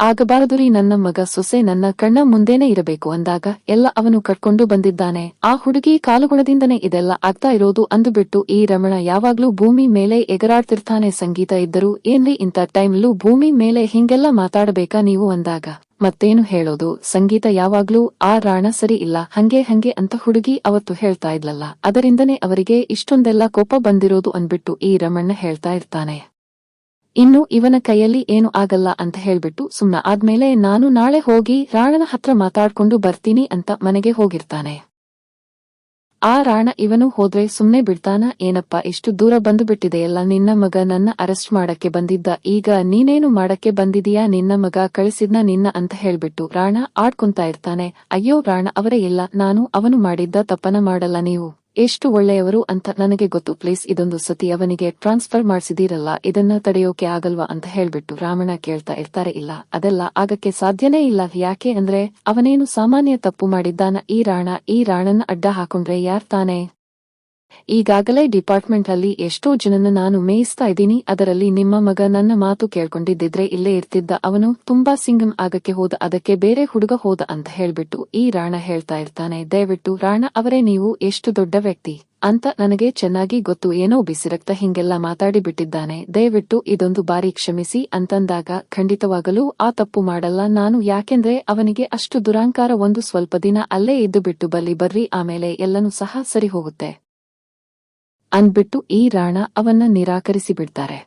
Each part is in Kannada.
ಆಗಬಾರದುರಿ ನನ್ನ ಮಗ ಸೊಸೆ ನನ್ನ ಕಣ್ಣ ಮುಂದೇನೆ ಇರಬೇಕು ಅಂದಾಗ ಎಲ್ಲ ಅವನು ಕಟ್ಕೊಂಡು ಬಂದಿದ್ದಾನೆ. ಆ ಹುಡುಗಿ ಕಾಲುಗುಣದಿಂದನೇ ಇದೆಲ್ಲ ಆಗ್ತಾ ಇರೋದು ಅಂದುಬಿಟ್ಟು ಈ ರಮಣ ಯಾವಾಗ್ಲೂ ಭೂಮಿ ಮೇಲೆ ಎಗರಾಡ್ತಿರ್ತಾನೆ ಸಂಗೀತ ಇದ್ದರೂ ಏನ್ರಿ ಇಂಥ ಟೈಮ್ಲೂ ಭೂಮಿ ಮೇಲೆ ಹಿಂಗೆಲ್ಲ ಮಾತಾಡಬೇಕಾ ನೀವು ಅಂದಾಗ? ಮತ್ತೇನು ಹೇಳೋದು? ಸಂಗೀತ ಯಾವಾಗ್ಲೂ ಆ ರಾಣ ಸರಿ ಇಲ್ಲ, ಹಂಗೆ ಹಂಗೆ ಅಂತ ಹುಡುಗಿ ಅವತ್ತು ಹೇಳ್ತಾ ಇದ್ಲಲ್ಲ, ಅದರಿಂದನೇ ಅವರಿಗೆ ಇಷ್ಟೊಂದೆಲ್ಲ ಕೋಪ ಬಂದಿರೋದು ಅಂದ್ಬಿಟ್ಟು ಈ ರಮಣ್ಣ ಹೇಳ್ತಾ ಇರ್ತಾನೆ. ಇನ್ನು ಇವನ ಕೈಯಲ್ಲಿ ಏನು ಆಗಲ್ಲ ಅಂತ ಹೇಳ್ಬಿಟ್ಟು ಸುಮ್ನ ಆದ್ಮೇಲೆ ನಾನು ನಾಳೆ ಹೋಗಿ ರಾಣನ ಹತ್ರ ಮಾತಾಡ್ಕೊಂಡು ಬರ್ತೀನಿ ಅಂತ ಮನೆಗೆ ಹೋಗಿರ್ತಾನೆ. ಆ ರಾಣ ಇವನು ಹೋದ್ರೆ ಸುಮ್ನೆ ಬಿಡ್ತಾನ, ಏನಪ್ಪ ಇಷ್ಟು ದೂರ ಬಂದು ಬಿಟ್ಟಿದೆಯಲ್ಲ ನಿನ್ನ ಮಗ ನನ್ನ ಅರೆಸ್ಟ್ ಮಾಡಕ್ಕೆ ಬಂದಿದ್ದ, ಈಗ ನೀನೇನು ಮಾಡಕ್ಕೆ ಬಂದಿದೀಯಾ, ನಿನ್ನ ಮಗ ಕಳಿಸಿದ್ನ ನಿನ್ನ ಅಂತ ಹೇಳ್ಬಿಟ್ಟು ರಾಣ ಆಡ್ಕೊಂತ ಇರ್ತಾನೆ. ಅಯ್ಯೋ ರಾಣ ಅವರೇ ಇಲ್ಲ, ನಾನು ಅವನು ಮಾಡಿದ್ದ ತಪ್ಪನ ಮಾಡಲ್ಲ ನೀವು. ಎಷ್ಟು ಒಳ್ಳೆಯವರು ಅಂತ ನನಗೆ ಗೊತ್ತು. ಪ್ಲೀಸ್ ಇದೊಂದು ಸತಿ ಅವನಿಗೆ ಟ್ರಾನ್ಸ್ಫರ್ ಮಾಡ್ಸಿದೀರಲ್ಲ, ಇದನ್ನ ತಡೆಯೋಕೆ ಆಗಲ್ವಾ ಅಂತ ಹೇಳ್ಬಿಟ್ಟು ರಾಮಣ್ಣ ಕೇಳ್ತಾ ಇರ್ತಾರೆ. ಇಲ್ಲ, ಅದೆಲ್ಲ ಆಗಕ್ಕೆ ಸಾಧ್ಯನೇ ಇಲ್ಲ. ಯಾಕೆ ಅಂದ್ರೆ ಅವನೇನು ಸಾಮಾನ್ಯ ತಪ್ಪು ಮಾಡಿದ್ದಾನ? ಈ ರಾಣ, ಈ ರಾಣನ ಅಡ್ಡ ಹಾಕೊಂಡ್ರೆ ಯಾರ್ ತಾನೇ? ಈಗಾಗಲೇ ಡಿಪಾರ್ಟ್ಮೆಂಟ್ ಅಲ್ಲಿ ಎಷ್ಟೋ ಜನನ ನಾನು ಮೇಯಿಸ್ತಾ ಇದ್ದೀನಿ, ಅದರಲ್ಲಿ ನಿಮ್ಮ ಮಗ ನನ್ನ ಮಾತು ಕೇಳ್ಕೊಂಡಿದ್ದಿದ್ರೆ ಇಲ್ಲೇ ಇರ್ತಿದ್ದ ಅವನು ತುಂಬಾ ಸಿಂಗಂ ಆಗಕ್ಕೆ ಹೋದ, ಅದಕ್ಕೆ ಬೇರೆ ಹುಡುಗ ಹೋದ ಅಂತ ಹೇಳ್ಬಿಟ್ಟು ಈ ರಾಣ ಹೇಳ್ತಾ ಇರ್ತಾನೆ. ದಯವಿಟ್ಟು ರಾಣ ಅವರೇ ನೀವು ಎಷ್ಟು ದೊಡ್ಡ ವ್ಯಕ್ತಿ ಅಂತ ನನಗೆ ಚೆನ್ನಾಗಿ ಗೊತ್ತು, ಏನೋ ಬಿಸಿರಕ್ತ ಹಿಂಗೆಲ್ಲ ಮಾತಾಡಿ ಬಿಟ್ಟಿದ್ದಾನೆ. ದಯವಿಟ್ಟು ಇದೊಂದು ಬಾರಿ ಕ್ಷಮಿಸಿ ಅಂತಂದಾಗ ಖಂಡಿತವಾಗಲೂ ಆ ತಪ್ಪು ಮಾಡಲ್ಲ, ನಾನು ಯಾಕೆಂದ್ರೆ ಅವನಿಗೆ ಅಷ್ಟು ದುರಾಂಕಾರ ಒಂದು ಸ್ವಲ್ಪ ದಿನ ಅಲ್ಲೇ ಇದ್ದು ಬಿಟ್ಟು ಬಲ್ಲಿ ಬರ್ರಿ, ಆಮೇಲೆ ಎಲ್ಲನೂ ಸಹ ಸರಿ ಹೋಗುತ್ತೆ. ಅಂದ್ಬಿಟ್ಟು ಈ ರಾಣ ಅವನ್ನ ನಿರಾಕರಿಸಿ ಬಿಡ್ತಾರೆ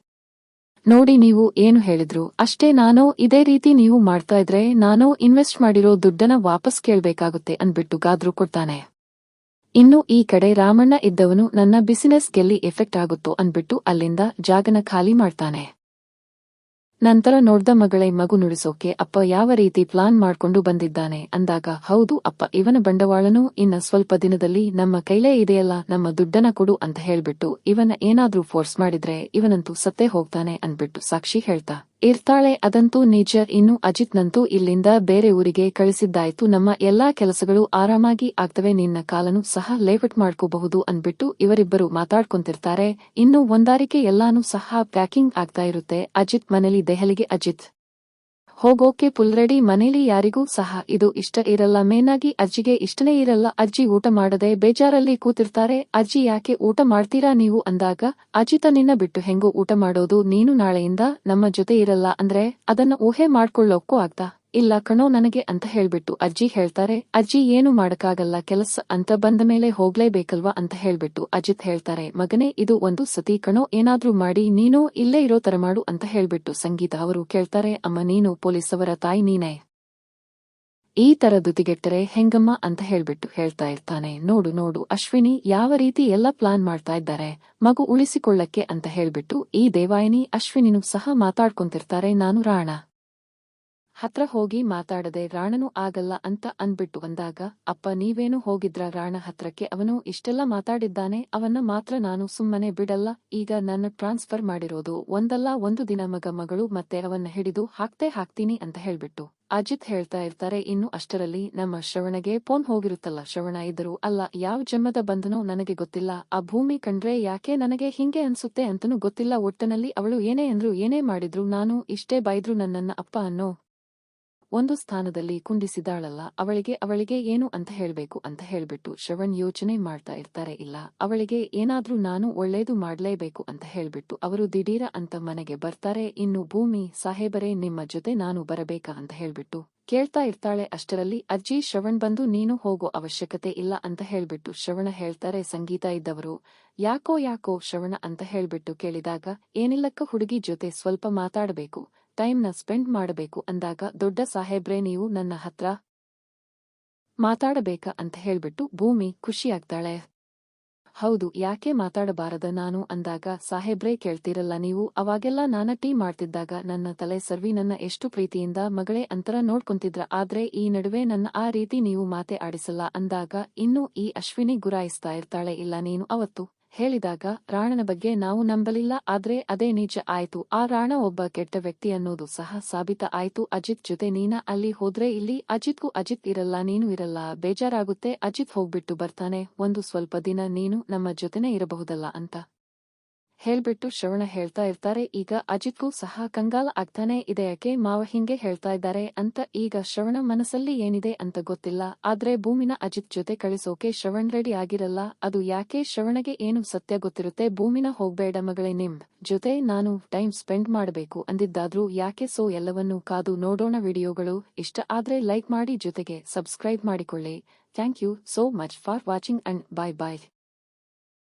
ನೋಡಿ ನೀವು ಏನು ಹೇಳಿದ್ರು? ಅಷ್ಟೇ ನಾನೋ ಇದೇ ರೀತಿ ನೀವು ಮಾಡ್ತಾ ಇದ್ರೆ ನಾನೋ ಇನ್ವೆಸ್ಟ್ ಮಾಡಿರೋ ದುಡ್ಡನ್ನ ವಾಪಸ್ ಕೇಳ್ಬೇಕಾಗುತ್ತೆ ಅಂದ್ಬಿಟ್ಟು ಗಾದ್ರು ಕೊಡ್ತಾನೆ. ಇನ್ನು ಈ ಕಡೆ ರಾಮಣ್ಣ ಇದ್ದವನು ನನ್ನ ಬಿಸಿನೆಸ್ ಗೆಲ್ಲಿ ಎಫೆಕ್ಟ್ ಆಗುತ್ತೋ ಅಂದ್ಬಿಟ್ಟು ಅಲ್ಲಿಂದ ಜಾಗನ ಖಾಲಿ ಮಾಡ್ತಾನೆ. ನಂತರ ನೋಡ್ದ ಮಗಳೇ, ಮಗು ನುಡಿಸೋಕೆ ಅಪ್ಪ ಯಾವ ರೀತಿ ಪ್ಲಾನ್ ಮಾಡ್ಕೊಂಡು ಬಂದಿದ್ದಾನೆ? ಅಂದಾಗ, ಹೌದು ಅಪ್ಪ, ಇವನ ಬಂಡವಾಳನೂ ಇನ್ನ ಸ್ವಲ್ಪ ದಿನದಲ್ಲಿ ನಮ್ಮ ಕೈಲೇ ಇದೆಯಲ್ಲ, ನಮ್ಮ ದುಡ್ಡನ ಕೊಡು ಅಂತ ಹೇಳ್ಬಿಟ್ಟು ಇವನ ಏನಾದ್ರೂ ಫೋರ್ಸ್ ಮಾಡಿದ್ರೆ ಇವನಂತೂ ಸತ್ತೇ ಹೋಗ್ತಾನೆ ಅಂದ್ಬಿಟ್ಟು ಸಾಕ್ಷಿ ಹೇಳ್ತಾ ಇರ್ತಾಳೆ ಅದಂತೂ ನಿಜ, ಇನ್ನು ಅಜಿತ್ನಂತೂ ಇಲ್ಲಿಂದ ಬೇರೆ ಊರಿಗೆ ಕಳಿಸಿದ್ದಾಯ್ತು. ನಮ್ಮ ಎಲ್ಲಾ ಕೆಲಸಗಳು ಆರಾಮಾಗಿ ಆಗ್ತವೆ, ನಿನ್ನ ಕಾಲನು ಸಹ ಲೇಔಟ್ ಮಾಡ್ಕೋಬಹುದು ಅಂದ್ಬಿಟ್ಟು ಇವರಿಬ್ಬರು ಮಾತಾಡ್ಕೊಂತಿರ್ತಾರೆ. ಇನ್ನು ಒಂದಾರಿಕೆ ಎಲ್ಲಾನು ಸಹ ಪ್ಯಾಕಿಂಗ್ ಆಗ್ತಾ ಇರುತ್ತೆ. ಅಜಿತ್ ಮನೇಲಿ ದೆಹಲಿಗೆ, ಅಜಿತ್. ಹೋಗೋಕೆ ಪುಲ್ರೆಡಿ ಮನೇಲಿ ಯಾರಿಗೂ ಸಹ ಇದು ಇಷ್ಟ ಇರಲ್ಲ. ಮೇನಾಗಿ ಅಜ್ಜಿಗೆ ಇಷ್ಟನೇ ಇರಲ್ಲ. ಅಜ್ಜಿ ಊಟ ಮಾಡದೆ ಬೇಜಾರಲ್ಲಿ ಕೂತಿರ್ತಾರೆ. ಅಜ್ಜಿ ಯಾಕೆ ಊಟ ಮಾಡ್ತೀರಾ ನೀವು ಅಂದಾಗ ಅಜಿತ ನಿನ್ನ ಬಿಟ್ಟು ಹೆಂಗೋ ಊಟ ಮಾಡೋದು ನೀನು ನಾಳೆಯಿಂದ ನಮ್ಮ ಜೊತೆ ಇರಲ್ಲ. ಅಂದ್ರೆ ಅದನ್ನ ಊಹೆ ಮಾಡ್ಕೊಳ್ಳೋಕ್ಕೂ ಆಗ್ತಾ ಇಲ್ಲ ಕಣೋ, ನನಗೆ ಅಂತ ಹೇಳ್ಬಿಟ್ಟು ಅಜ್ಜಿ ಹೇಳ್ತಾರೆ, ಅಜ್ಜಿ ಏನು ಮಾಡಕ್ಕಾಗಲ್ಲ, ಕೆಲಸ ಅಂತ ಬಂದ ಮೇಲೆ ಹೋಗ್ಲೇಬೇಕಲ್ವಾ? ಅಂತ ಹೇಳ್ಬಿಟ್ಟು ಅಜಿತ್ ಹೇಳ್ತಾರೆ, ಮಗನೇ, ಇದು ಒಂದು ಸತಿ ಕಣೋ, ಏನಾದ್ರೂ ಮಾಡಿ, ನೀನು ಇಲ್ಲೇ ಇರೋ ತರ ಮಾಡು ಅಂತ ಹೇಳ್ಬಿಟ್ಟು ಸಂಗೀತ ಅವರು ಕೇಳ್ತಾರೆ, ಅಮ್ಮ, ನೀನು ಅವರ ತಾಯಿ, ನೀನೇ. ಈ ತರ ದುತಿಗೆಟ್ಟರೆ ಹೆಂಗಮ್ಮ ಅಂತ ಹೇಳ್ಬಿಟ್ಟು ಹೇಳ್ತಾ ಇರ್ತಾನೆ, ನೋಡು ನೋಡು, ಅಶ್ವಿನಿ ಯಾವ ರೀತಿ ಎಲ್ಲ ಪ್ಲಾನ್ ಮಾಡ್ತಾ ಇದ್ದಾರೆ, ಮಗು ಉಳಿಸಿಕೊಳ್ಳಕ್ಕೆ ಅಂತ ಹೇಳ್ಬಿಟ್ಟು ಈ ದೇವಾಯಿನಿ ಅಶ್ವಿನಿನೂ ಸಹ ಮಾತಾಡ್ಕೊಂತಿರ್ತಾರೆ, ನಾನು ರಾಣ. ಹತ್ರ ಹೋಗಿ ಮಾತಾಡದೆ ರಾಣನು ಆಗಲ್ಲ ಅಂತ ಅಂದ್ಬಿಟ್ಟು ಬಂದಾಗ, ಅಪ್ಪ, ನೀವೇನು ಹೋಗಿದ್ರ? ರಾಣ ಹತ್ರಕ್ಕೆ ಅವನು ಇಷ್ಟೆಲ್ಲ ಮಾತಾಡಿದ್ದಾನೆ, ಅವನ್ನ ಮಾತ್ರ ನಾನು ಸುಮ್ಮನೆ ಬಿಡಲ್ಲ, ಈಗ ನನ್ನ ಟ್ರಾನ್ಸ್ಫರ್ ಮಾಡಿರೋದು ಒಂದಲ್ಲ ಒಂದು ದಿನ ಮಗ ಮಗಳು ಮತ್ತೆ ಅವನ್ನ ಹಿಡಿದು ಹಾಕ್ತೆ ಹಾಕ್ತೀನಿ ಅಂತ ಹೇಳ್ಬಿಟ್ಟು ಅಜಿತ್ ಹೇಳ್ತಾ ಇರ್ತಾರೆ, ಇನ್ನು ಅಷ್ಟರಲ್ಲಿ ನಮ್ಮ ಶ್ರವಣಗೆ ಫೋನ್ ಹೋಗಿರುತ್ತಲ್ಲ, ಶ್ರವಣ ಇದ್ದರೂ ಅಲ್ಲ, ಯಾವ ಜನ್ಮದ ಬಂಧನೋ ನನಗೆ ಗೊತ್ತಿಲ್ಲ, ಆ ಭೂಮಿ ಕಂಡ್ರೆ ಯಾಕೆ ನನಗೆ ಹಿಂಗೆ ಅನ್ಸುತ್ತೆ ಅಂತನೂ ಗೊತ್ತಿಲ್ಲ, ಒಟ್ಟನಲ್ಲಿ ಅವಳು ಏನೇ ಅಂದ್ರು ಏನೇ ಮಾಡಿದ್ರು ನಾನು ಇಷ್ಟೇ ಬೈದ್ರು ನನ್ನನ್ನ ಅಪ್ಪ ಅನ್ನೋ ಒಂದು ಸ್ಥಾನದಲ್ಲಿ ಕುಂಡಿಸಿದಾಳಲ್ಲ, ಅವಳಿಗೆ ಅವಳಿಗೆ ಏನು ಅಂತ ಹೇಳ್ಬೇಕು ಅಂತ ಹೇಳ್ಬಿಟ್ಟು ಶ್ರವಣ್ ಯೋಚನೆ ಮಾಡ್ತಾ ಇರ್ತಾರೆ ಇಲ್ಲ, ಅವಳಿಗೆ ಏನಾದ್ರೂ ನಾನು ಒಳ್ಳೇದು ಮಾಡ್ಲೇಬೇಕು ಅಂತ ಹೇಳ್ಬಿಟ್ಟು ಅವರು ದಿಢೀರ ಅಂತ ಮನೆಗೆ ಬರ್ತಾರೆ, ಇನ್ನು ಭೂಮಿ, ಸಾಹೇಬರೇ, ನಿಮ್ಮ ಜೊತೆ ನಾನು ಬರಬೇಕಾ ಅಂತ ಹೇಳ್ಬಿಟ್ಟು ಕೇಳ್ತಾ ಇರ್ತಾಳೆ. ಅಷ್ಟರಲ್ಲಿ ಅಜ್ಜಿ ಶ್ರವಣ್ ಬಂದು ನೀನು ಹೋಗೋ ಅವಶ್ಯಕತೆ ಇಲ್ಲ ಅಂತ ಹೇಳ್ಬಿಟ್ಟು ಶ್ರವಣ ಹೇಳ್ತಾರೆ. ಸಂಗೀತ ಇದ್ದವರು, ಯಾಕೋ ಯಾಕೋ ಶ್ರವಣ ಅಂತ ಹೇಳ್ಬಿಟ್ಟು ಕೇಳಿದಾಗ, ಏನಿಲ್ಲಕ್ಕ ಹುಡುಗಿ ಜೊತೆ ಸ್ವಲ್ಪ ಮಾತಾಡಬೇಕು ಟೈಮ್ನ ಸ್ಪೆಂಡ್ ಮಾಡಬೇಕು ಅಂದಾಗ, ದೊಡ್ಡ ಸಾಹೇಬ್ರೆ, ನೀವು ನನ್ನ ಹತ್ರ ಮಾತಾಡಬೇಕಾ ಅಂತ ಹೇಳ್ಬಿಟ್ಟು ಭೂಮಿ ಖುಷಿಯಾಗ್ತಾಳೆ. ಹೌದು, ಯಾಕೆ ಮಾತಾಡಬಾರದ ನಾನು? ಅಂದಾಗ, ಸಾಹೇಬ್ರೇ, ಕೇಳ್ತಿರಲ್ಲ ನೀವು, ಅವಾಗೆಲ್ಲ ನಾನ ಟೀ ಮಾಡ್ತಿದ್ದಾಗ ನನ್ನ ತಲೆ ಸರ್ವಿ ನನ್ನ ಎಷ್ಟು ಪ್ರೀತಿಯಿಂದ ಮಗಳೇ ಅಂತರ ನೋಡ್ಕೊಂತಿದ್ರ, ಆದ್ರೆ ಈ ನಡುವೆ ನನ್ನ ಆ ರೀತಿ ನೀವು ಮಾತೆ ಆಡಿಸಲ್ಲ ಅಂದಾಗ, ಇನ್ನೂ ಈ ಅಶ್ವಿನಿ ಗುರಾಯಿಸ್ತಾ ಇರ್ತಾಳೆ, ಇಲ್ಲ ನೀನು, ಅವತ್ತು ಹೇಳಿದಾಗ, ರಾಣನ ಬಗ್ಗೆ ನಾವು ನಂಬಲಿಲ್ಲ, ಆದ್ರೆ ಅದೇ ನಿಜ ಆಯ್ತು. ಆ ರಾಣ ಒಬ್ಬ ಕೆಟ್ಟ ವ್ಯಕ್ತಿ ಅನ್ನೋದು ಸಹ ಸಾಬೀತ ಆಯ್ತು. ಅಜಿತ್ ಜೊತೆ ನೀನ ಅಲ್ಲಿ ಹೋದ್ರೆ ಇಲ್ಲಿ ಅಜಿತ್ಗೂ ಅಜಿತ್ ಇರಲ್ಲ, ನೀನು ಇರಲ್ಲ. ಬೇಜಾರಾಗುತ್ತೆ, ಅಜಿತ್ ಹೋಗ್ಬಿಟ್ಟು ಬರ್ತಾನೆ. ಒಂದು ಸ್ವಲ್ಪ ದಿನ ನೀನು ನಮ್ಮ ಜೊತೆನೇ ಇರಬಹುದಲ್ಲ ಅಂತ. ಹೇಳ್ಬಿಟ್ಟು ಶ್ರವಣ ಹೇಳ್ತಾ ಇರ್ತಾರೆ, ಈಗ ಅಜಿತ್ಗೂ ಸಹ ಕಂಗಾಲ ಆಗ್ತಾನೆ ಇದೆ, ಯಾಕೆ ಮಾವ ಹಿಂಗೆ ಹೇಳ್ತಾ ಇದ್ದಾರೆ ಅಂತ ಈಗ ಶ್ರವಣ ಮನಸ್ಸಲ್ಲಿ ಏನಿದೆ ಅಂತ ಗೊತ್ತಿಲ್ಲ. ಆದ್ರೆ ಭೂಮಿನ ಅಜಿತ್ ಜೊತೆ ಕಳಿಸೋಕೆ ಶ್ರವಣ್ ರೆಡಿ ಆಗಿರಲ್ಲ, ಅದು ಯಾಕೆ ಶ್ರವಣಗೆ ಏನು ಸತ್ಯ ಗೊತ್ತಿರುತ್ತೆ? ಭೂಮಿನ ಹೋಗ್ಬೇಡ ಮಗಳೇ ನಿಮ್ ಜೊತೆ ನಾನು ಟೈಮ್ ಸ್ಪೆಂಡ್ ಮಾಡಬೇಕು ಅಂದಿದ್ದಾದ್ರೂ ಯಾಕೆ ಸೋ ಎಲ್ಲವನ್ನೂ ಕಾದು ನೋಡೋಣ ವಿಡಿಯೋಗಳು? ಇಷ್ಟ ಆದ್ರೆ ಲೈಕ್ ಮಾಡಿ ಜೊತೆಗೆ ಸಬ್ಸ್ಕ್ರೈಬ್ ಮಾಡಿಕೊಳ್ಳಿ. Thank you so much for watching and bye bye